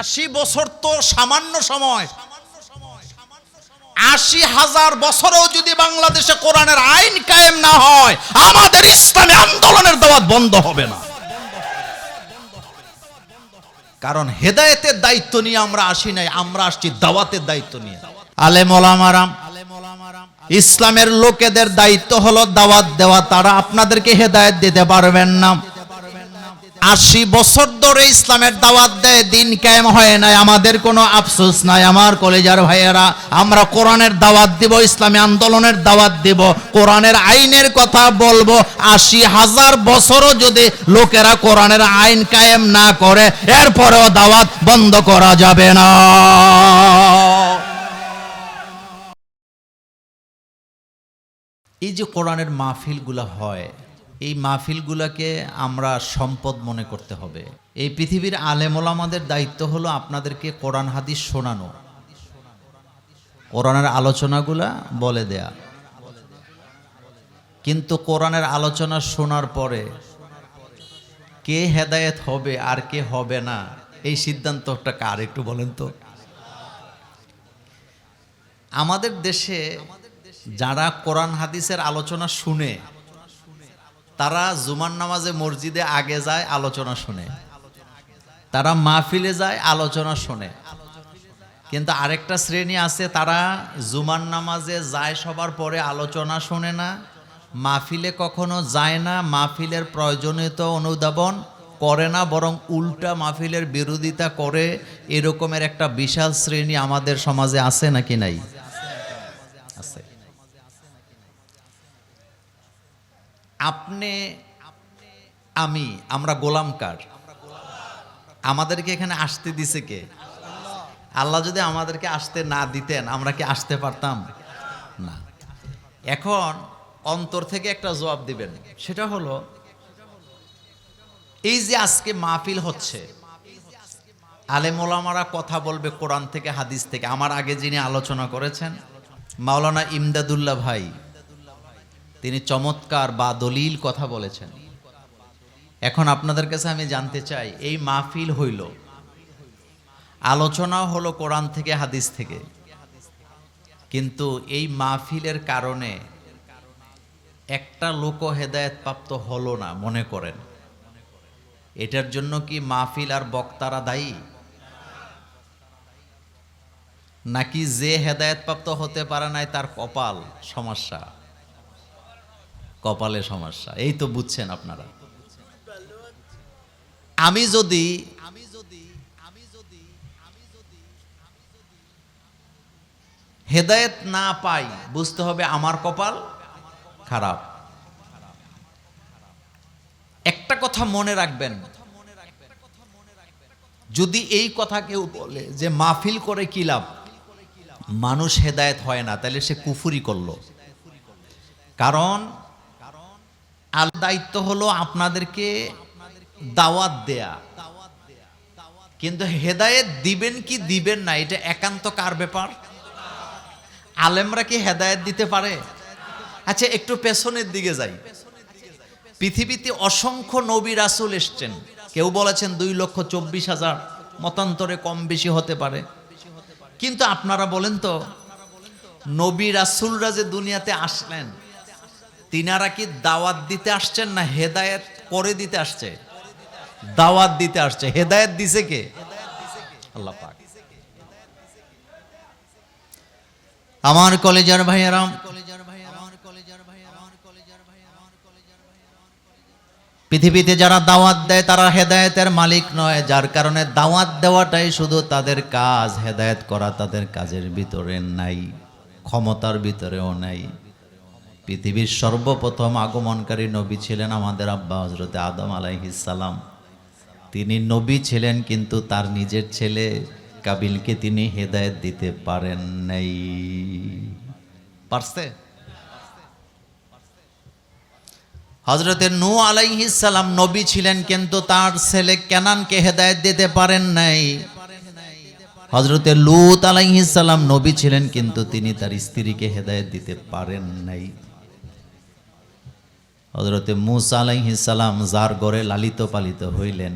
আশি বছর তো সামান্য সময়। আশি হাজার বছরেও যদি বাংলাদেশে কোরআনের আইন কায়েম না হয়, আমাদের ইসলামী আন্দোলনের দাওয়াত বন্ধ হবে না। কারণ হেদায়েতের দায়িত্ব নিয়ে আমরা আসি নাই, আমরা আসছি দাওয়াতের দায়িত্ব নিয়ে। আলেম ওলামারাম ইসলামের লোকেদের দায়িত্ব হলো দাওয়াত দেওয়া, তারা আপনাদেরকে হেদায়েত দিতে পারবেন না। আশি বছর ধরে ইসলামের দাওয়াত দেয়, দিন কায়েম হয় নাই, আমাদের কোনো আফসোস নাই। আমার কলেজার ভাইয়েরা, আমরা কোরআনের দাওয়াত দিব, ইসলামী আন্দোলনের দাওয়াত দিব, কোরআনের আইনের কথা বলব। আশি হাজার বছরও যদি লোকেরা কোরআনের আইন কায়েম না করে, এরপরেও দাওয়াত বন্ধ করা যাবে না। এই যে কোরআনের মাহফিলগুলো হয় এই মাহফিলগুলোকে আমরা সম্পদ মনে করতে হবে। এই পৃথিবীর আলেমোলামাদের দায়িত্ব হলো আপনাদেরকে কোরআন, হাদিস শোনানো। কোরআনের আলোচনাগুলা বলে দেয়া। কিন্তু কোরআনের আলোচনা শোনার পরে কে হেদায়েত হবে আর কে হবে না, এই সিদ্ধান্তটা কার একটু বলেন তো? আমাদের দেশে যারা কোরআন, হাদিসের আলোচনা শুনে তারা জুমার নামাজে মসজিদে আগে যায়, আলোচনা শুনে। তারা মাহফিলে যায়, আলোচনা শুনে। কিন্তু আরেকটা শ্রেণি আছে, তারা জুমার নামাজে যায় সবার পরে আলোচনা শোনে না, মাহফিলে কখনো যায় না, মাহফিলের প্রয়োজনীয়তা অনুধাবন করে না, বরং উল্টা মাহফিলের বিরোধিতা করে। এরকমের একটা বিশাল শ্রেণি আমাদের সমাজে আছে নাকি নাই? আপনি, আমি, আমরা গোলাম কার? আমাদেরকে এখানে আসতে দিছে কে? আল্লাহ যদি আমাদেরকে আসতে না দিতেন, আমরা কি আসতে পারতাম? না। এখন অন্তর থেকে একটা জবাব দিবেন। সেটা হলো, এই যে আজকে মাহফিল হচ্ছে আলেমোলামারা কথা বলবে কোরআন থেকে, হাদিস থেকে। আমার আগে যিনি আলোচনা করেছেন, মাওলানা ইমদাদুল্লাহ ভাই তিনি চমৎকার বা দলিল কথা বলেছেন। এখন আপনাদের কাছে আমি জানতে চাই, এই মাহফিল হইল। আলোচনা হলো কোরআন থেকে, হাদিস থেকে। কিন্তু এই মাহফিলের কারণে একটা লোক হেদায়ত প্রাপ্ত হলো না, মনে করেন। এটার জন্য কি মাহফিল আর বক্তারা দায়ী? নাকি যে হেদায়েত প্রাপ্ত হতে পারে নাই তার কপাল সমস্যা? কপালে সমস্যা। এই তো বুঝছেন আপনারা। আমি যদি যদি হেদায়েত না পাই, বুঝতে হবে আমার কপাল খারাপ। একটা কথা মনে রাখবেন। যদি এই কথা কেউ বলে যে মাহফিল করে কি লাভ? মানুষ হেদায়েত হয় না, তাহলে সে কুফুরি করল। কারণ আল দায়িত্ব হলো আপনাদেরকে দাওয়াত দেয়া। কিন্তু হেদায়েত দিবেন কি দিবেন না, এটা একান্ত কার ব্যাপার? আলেমরা কি হেদায়েত দিতে পারে? আচ্ছা একটু পেছনের দিকে যাই। পৃথিবীতে অসংখ্য নবী রাসুল এসছেন। কেউ বলেছেন দুই লক্ষ চব্বিশ হাজার, মতান্তরে কম বেশি হতে পারে। কিন্তু আপনারা বলেন তো, নবী রাসুলরা যে দুনিয়াতে আসলেন তিনারা কি দাওয়াত দিতে আসছেন না হেদায়েত করে দিতে আসছে? দাওয়াত দিতে আসছে। হেদায়েত দিছে কে? আল্লাহ পাক। আমার কলেজার ভাইয়ারাম পৃথিবীতে যারা দাওয়াত দেয়, তারা হেদায়েতের মালিক নয়। যার কারণে দাওয়াত দেওয়াটাই শুধু তাদের কাজ। হেদায়েত করা তাদের কাজের ভিতরে নাই, ক্ষমতার ভিতরেও নাই। পৃথিবীর সর্বপ্রথম আগমনকারী নবী ছিলেন আমাদের আব্বা হজরতে আদম আলাইহিসাল্লাম তিনি নবী ছিলেন কিন্তু তার নিজের ছেলে কাবিলকে তিনি হেদায়েত দিতে পারেন নাই। পারছে? হজরতে নু আলাইহিসাল্লাম নবী ছিলেন কিন্তু তার ছেলে কেনানকে হেদায়েত দিতে পারেন নাই। হজরতে লুত আলাইহিসাল্লাম নবী ছিলেন কিন্তু তিনি তার স্ত্রীকে হেদায়েত দিতে পারেন নাই। হজরতে মুসা আলাইহিসাল্লাম যার গড়ে লালিত পালিত হইলেন,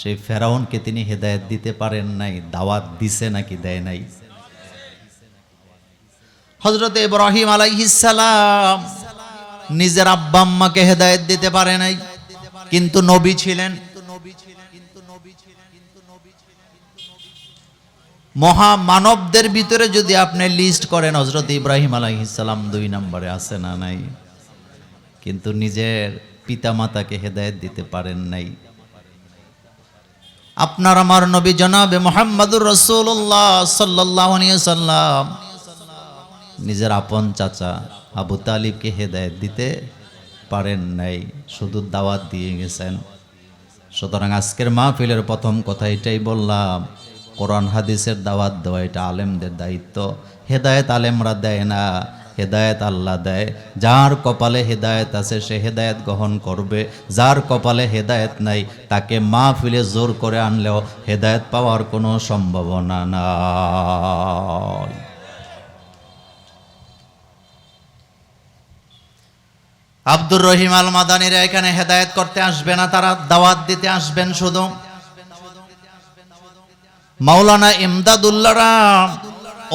সেই ফেরাউনকে তিনি হেদায়েত দিতে পারেন নাই, দাওয়াত দিছে নাকি দেয় নাই। হজরত ইব্রাহিম আলাইহিসালাম নিজের আব্বা আম্মাকে হেদায়েত দিতে পারে নাই, কিন্তু নবী ছিলেন। মহা মানবদের ভিতরে যদি আপনি লিস্ট করেন হজরত ইব্রাহিম আলাইহিসালাম দুই নম্বরে আছে না নাই? কিন্তু নিজের পিতামাতাকে হেদায়েত দিতে পারেন নাই। আপনার আমার নবী জনাবে মোহাম্মদুর রসুল্লাহ সাল্লাহ সাল্লাম নিজের আপন চাচা আবু তালিবকে হেদায়েত দিতে পারেন নাই, শুধু দাওয়াত দিয়ে গেছেন। সুতরাং আজকের মাহফিলের প্রথম কথা এটাই বললাম, কোরআন হাদিসের দাওয়াত দেওয়া এটা আলেমদের দায়িত্ব। হেদায়েত আলেমরা দেয় না হেদায়েত আল্লাহ দেয়। যার কপালে হেদায়েত আছে, সে হেদায়েত গ্রহণ করবে। যার কপালে হেদায়েত নাই, তাকে মাহফিলে জোর করে আনলেও হেদায়েত পাওয়ার কোনো সম্ভাবনা নাই। আব্দুর রহিম আল মাদানিরা এখানে হেদায়েত করতে আসবে না, তারা দাওয়াত দিতে আসবেন শুধু। মাওলানা ইমদাদুল্লাহরা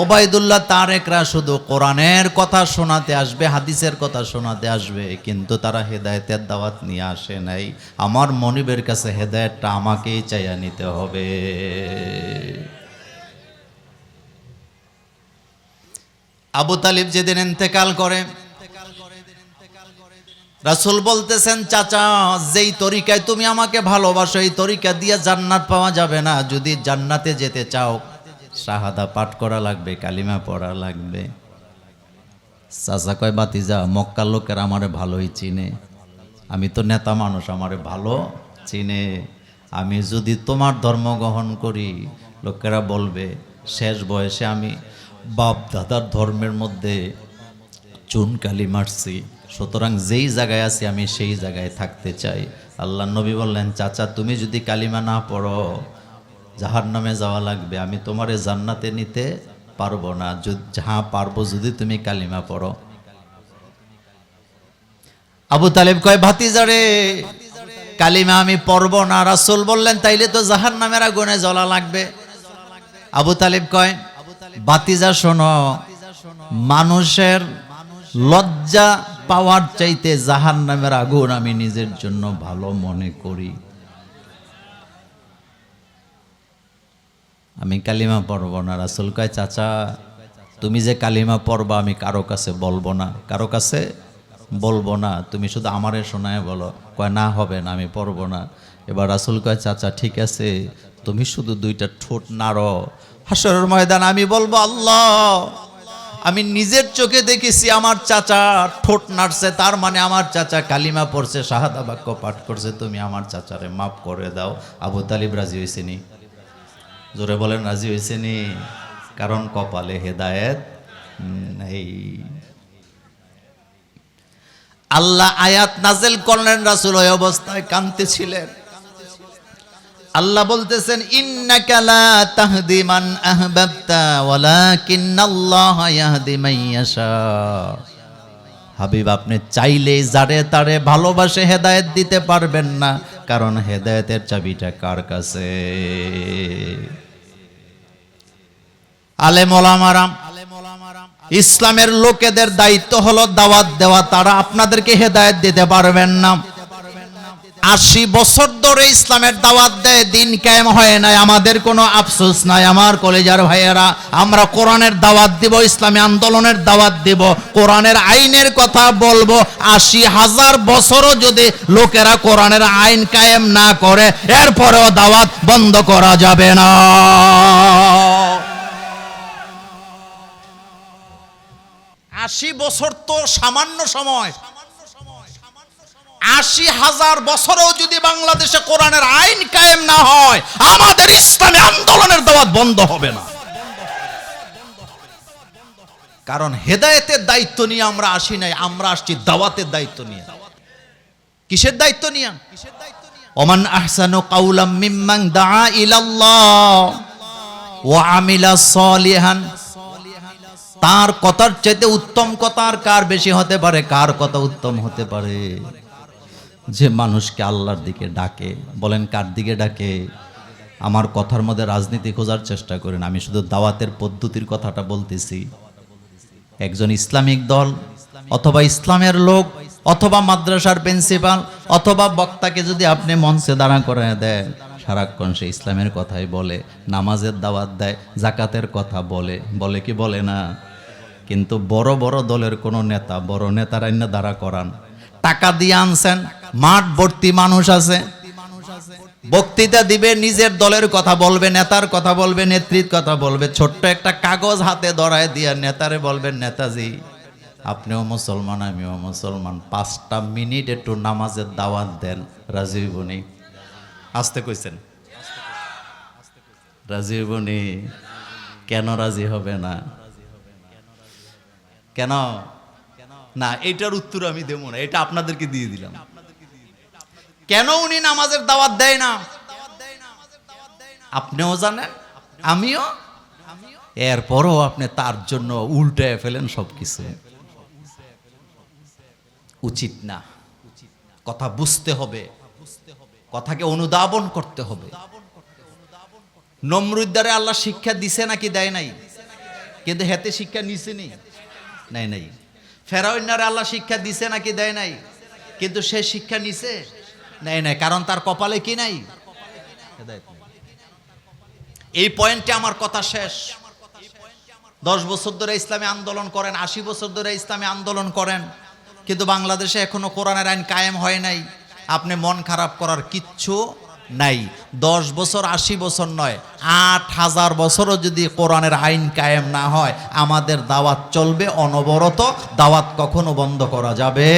ওবায়দুল্লাহ তার তারেকরা শুধু কোরআনের কথা শোনাতে আসবে, হাদিসের কথা শোনাতে আসবে, কিন্তু তারা হেদায়েতের দাওয়াত নিয়ে আসে নাই। আমার মনিবের কাছে হেদায়েতটা আমাকেই চাইয়া নিতে হবে। আবু তালিব যেদিন ইন্তেকাল করে, রাসুল বলতেছেন, চাচা, যেই তরিকায় তুমি আমাকে ভালোবাসো, এই তরিকা দিয়ে জান্নাত পাওয়া যাবে না। যদি জান্নাতে যেতে চাও শাহাদা পাঠ করা লাগবে, কালিমা পড়া লাগবে। চাচা কয় বাতিজা মক্কার লোকের আমারে ভালোই চিনে। আমি তো নেতা মানুষ, আমারে ভালো চিনে। আমি যদি তোমার ধর্ম গ্রহণ করি, লোকেরা বলবে, শেষ বয়সে আমি বাপ দাদার ধর্মের মধ্যে চুনকালি মারছি। সুতরাং যেই জায়গায় আছি, আমি সেই জায়গায় থাকতে চাই। আল্লাহ নবী বললেন, চাচা, তুমি যদি কালিমা না পড়ো যাহার নামে যাওয়া লাগবে, আমি তোমারে জান্নাতে নিতে পারব না। যাহা পারব, যদি তুমি কালিমা পড়ো। আবু তালেব কয় ভাতিজারে কালিমা আমি পড়ব না। রাসুল বললেন, তাইলে তো জাহার নামের আগুনে জ্বলা লাগবে। আবু তালেব কয় বাতিজা শোনো, মানুষের লজ্জা পাওয়ার চাইতে জাহান নামের আগুন আমি নিজের জন্য ভালো মনে করি। আমি কালিমা পড়ব না। রাসুল কয়, চাচা, তুমি যে কালিমা পড়বা, আমি কারও কাছে বলব না। কারও কাছে বলব না, তুমি শুধু আমারে শোনায় বলো। কয়, না, হবে না, আমি পড়ব না। এবার রাসুল কয়, চাচা, ঠিক আছে, তুমি শুধু দুইটা ঠোঁট নাড়ো। হাসরের ময়দান আমি বলব, আল্লাহ, আমি নিজের চোখে দেখেছি আমার চাচা ঠোঁট নাড়ছে, তার মানে আমার চাচা কালিমা পড়ছে, শাহাদা বাক্য পাঠ করছে, তুমি আমার চাচারে মাফ করে দাও। আবু তালিব রাজি হয়েছেনি জোরে বলেন, রাজি হয়েছেনি? কারণ কপালে হেদায়েত নেই। আল্লাহ আয়াত নাজেল করলেন, রাসুল ওই অবস্থায় কাঁদতেছিলেন। আল্লাহ বলতেছেন, ইন্নাকা লা তাহদি মান আহবাবতা, ওয়ালাকিন্নাল্লাহ ইয়াহদি মান ইয়াশা। হাবিব, আপনি চাইলেই যারে তারে ভালোবাসে হেদায়েত দিতে পারবেন না, কারণ হেদায়েতের চাবিটা কার কাছে? আলেম ইসলামের লোকেদের দায়িত্ব হলো দাওয়াত দেওয়া, তারা আপনাদেরকে হেদায়েত দিতে পারবেন না। আশি বছর ধরে ইসলামের দাওয়াত দেয়, দিন কায়েম হয় নাই, আমাদের কোনো আফসোস নাই। আমার কলেজার ভাইয়েরা, আমরা কোরআনের দাওয়াত দিব, ইসলামী আন্দোলনের দাওয়াত দিব, কোরআনের আইনের কথা বলব। আশি হাজার বছরও যদি লোকেরা কোরআনের আইন কায়েম না করে, এরপরেও দাওয়াত বন্ধ করা যাবে না। আশি বছর তো সামান্য সময়। আশি হাজার বছরেও যদি বাংলাদেশে কোরআনের আইন কায়েম না হয়, আমাদের ইসলামী আন্দোলনের দাওয়াত বন্ধ হবে না। কারণ হেদায়েতের দায়িত্ব নিয়ে আমরা আসি নাই, আমরা আসছি দাওয়াতের দায়িত্ব নিয়ে। কিসের দায়িত্ব নিয়ে? ওমান আহসানু কাউলাম মিম্মান দাআ ইলাল্লাহ ওয়া আমিলা সলিহান। তার কথার চাইতে উত্তম কথা আর কার বেশি হতে পারে? কার কথা উত্তম হতে পারে? যে মানুষকে আল্লাহর দিকে ডাকে। বলেন, কার দিকে ডাকে? আমার কথার মধ্যে রাজনীতি খোঁজার চেষ্টা করেন। আমি শুধু দাওয়াতের পদ্ধতির কথাটা বলতেছি। একজন ইসলামিক দল অথবা ইসলামের লোক অথবা মাদ্রাসার প্রিন্সিপাল অথবা বক্তাকে যদি আপনি মঞ্চে দাঁড়া করে দেন, সারাক্ষণ সে ইসলামের কথাই বলে, নামাজের দাওয়াত দেয়, জাকাতের কথা বলে। বলে কি বলে না? কিন্তু বড় বড় দলের কোনো নেতা, বড় নেতারা না দাঁড়া করান। টাকা দিয়ে আনছেন, মাঠ ভর্তি মানুষ আছে। বক্তৃতা দিবে, নিজের দলের কথা বলবে, নেতার কথা বলবে, নেত্রীর কথা বলবে, ছোট্ট একটা কাগজ হাতে ধরায় দিয়ে নেতারে বলবেন, নেতাজি, আপনিও মুসলমান, আমিও মুসলমান। পাঁচটা মিনিট একটু নামাজের দাওয়াত দেন রাজীব বনি আসতে কইছেন। রাজীব বনি কেন রাজি হবে না? কেন? না, এটার উত্তর আমি দেবো না, এটা আপনাদেরকে দিয়ে দিলাম। কেন উনি নামাজের দাওয়াত দেয় না? আপনিও জানেন, আমিও। এরপরও আপনি তার জন্য উল্টে ফেলেন সবকিছু। উচিত না। কথা বুঝতে হবে। কথাকে অনুধাবন করতে হবে। নমরুদ্দারে আল্লাহ শিক্ষা দিছে নাকি দেয় নাই? কিন্তু হেতে শিক্ষা নিছে নি? নাই নাই। ফেরাউন্নারে আল্লাহ শিক্ষা দিছে নাকি দেয় নাই? কিন্তু সে শিক্ষা নিছে নাই নাই। কারণ তার কপালে কি নাই। এই পয়েন্টে আমার কথা শেষ। দশ বছর ধরে ইসলামী আন্দোলন করেন, আশি বছর ধরে ইসলামী আন্দোলন করেন, কিন্তু বাংলাদেশে এখনও কোরআনের আইন কায়েম হয় নাই। আপনি মন খারাপ করার কিচ্ছু নাই। দশ বছর, আশি বছর নয়, আট হাজার বছরও যদি কোরআনের আইন কায়েম না হয়, আমাদের দাওয়াত চলবে অনবরত, দাওয়াত কখনো বন্ধ করা যাবে?